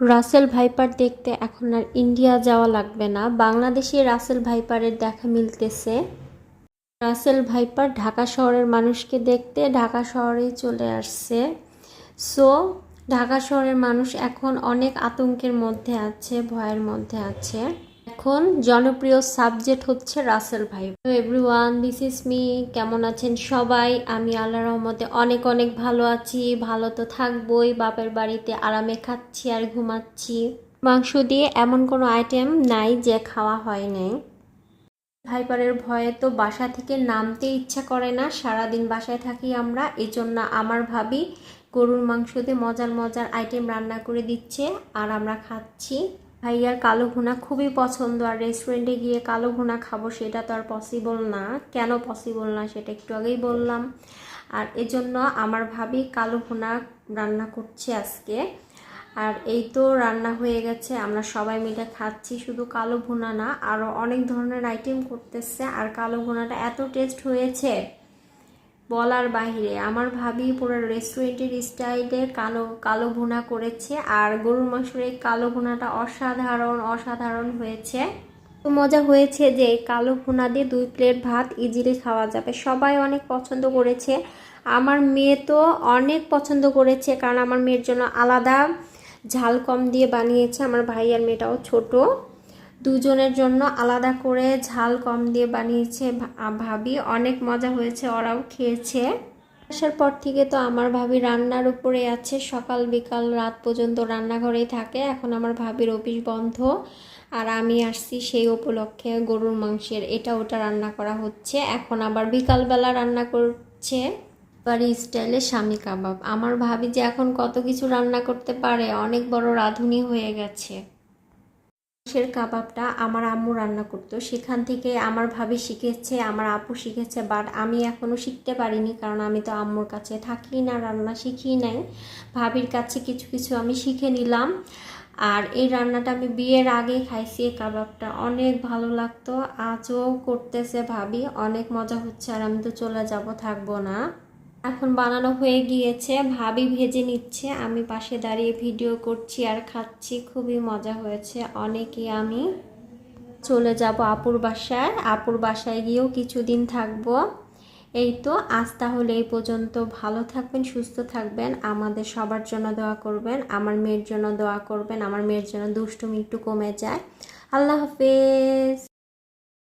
Russell viper দেখতে এখন আর India যাওয়া লাগবে না। বাংলাদেশে রাসেল ভাইপারের দেখা মিলতেছে। রাসেল ভাইপার ঢাকা শহরের মানুষকে দেখতে ঢাকা শহরেই চলে আসছে। সো, ঢাকা শহরের মানুষ এখন অনেক আতঙ্কের মধ্যে আছে, ভয়ের মধ্যে আছে। এখন জনপ্রিয় সাবজেক্ট হচ্ছে রাসেল ভাই। এভরিওয়ান দিস ইজ মি কেমন আছেন সবাই? আমি আল্লাহ রহমতে অনেক অনেক ভালো আছি। ভালো তো থাকবোই, বাপের বাড়িতে আরামে খাচ্ছি আর ঘুমাচ্ছি। মাংস দিয়ে এমন কোনো আইটেম নাই যে খাওয়া হয় নাই। ভাইপারের ভয়ে তো বাসা থেকে নামতে ইচ্ছা করে না। সারাদিন বাসায় থাকি আমরা। এই জন্য আমার ভাবি গরুর মাংস দিয়ে মজার মজার আইটেম রান্না করে দিচ্ছে আর আমরা খাচ্ছি। ভাইয়ার কালো ভুনা খুবই পছন্দ, আর রেস্টুরেন্টে গিয়ে কালো ভুনা খাব সেটা তো আর পসিবল না। কেন পসিবল না সেটা একটু আগেই বললাম। আর এজন্য আমার ভাবি কালো ভুনা রান্না করছে আজকে। আর এই তো রান্না হয়ে গেছে, আমরা সবাই মিলে খাচ্ছি, শুধু কালো ভুনা না আরও অনেক ধরনের আইটেম করতেছে, আর কালো ভুনাটা এত টেস্ট হয়েছে। বলার বাহিরে। আমার ভাবি পুরো রেস্টুরেন্টের স্টাইলে কালো কালো ভুনা করেছে আর গরুর মাংসের এই কালো ভুনাটা অসাধারণ অসাধারণ হয়েছে। মজা হয়েছে যে কালো ভুনা দিয়ে দুই প্লেট ভাত ইজিলি খাওয়া যাবে। সবাই অনেক পছন্দ করেছে। আমার মেয়ে তো অনেক পছন্দ করেছে কারণ আমার মেয়ের জন্য আলাদা ঝাল কম দিয়ে বানিয়েছে। আমার ভাই আর মেয়েটাও ছোট। দুজনের জন্য আলাদা করে ঝাল কম দিয়ে বানিয়েছে ভাবি। অনেক মজা হয়েছে, ওরাও খেয়েছে। আসার পর থেকে তো আমার ভাবি রান্নার উপরে আছে। সকাল, বিকাল, রাত পর্যন্ত রান্নাঘরেই থাকে। এখন আমার ভাবির অফিস বন্ধ। আর আমি আসছি সেই উপলক্ষে গরুর মাংসের। এটা ওটা রান্না করা হচ্ছে। এখন আবার বিকালবেলা রান্না করছে বাড়ি স্টাইলে স্বামী কাবাব। আমার ভাবি যে এখন কত কিছু রান্না করতে পারে। অনেক বড় রাঁধুনি হয়ে গেছে। মাংসের কাবাবটা আমার আম্মু রান্না করতো। সেখান থেকে আমার ভাবি শিখেছে, আমার আপু শিখেছে বাট আমি এখনও শিখতে পারিনি কারণ আমি তো আম্মুর কাছে থাকি না, রান্না শিখি নাই। ভাবির কাছে কিছু কিছু আমি শিখে নিলাম। আর এই রান্নাটা আমি বিয়ের আগে খাইছি, এই কাবাবটা অনেক ভালো লাগতো। আজও করতেছে ভাবি, অনেক মজা হচ্ছে আর আমি তো চলে যাব, থাকব না। এখন বানানো হয়ে গিয়েছে। ভাবি ভেজে নিচ্ছে। আমি পাশে দাঁড়িয়ে ভিডিও করছি আর খাচ্ছি। খুবই মজা হয়েছে। অনেকে আমি চলে যাব আপুর বাসায়। আপুর বাসায় গিয়েও কিছুদিন থাকব। এই তো, আজ তাহলে এই পর্যন্ত। ভালো থাকবেন, সুস্থ থাকবেন। আমাদের সবার জন্য দোয়া করবেন, আমার মেয়ের জন্য দোয়া করবেন। আমার মেয়ের জন্য দুষ্টুমি একটু কমে যায়। আল্লাহ হাফেজ।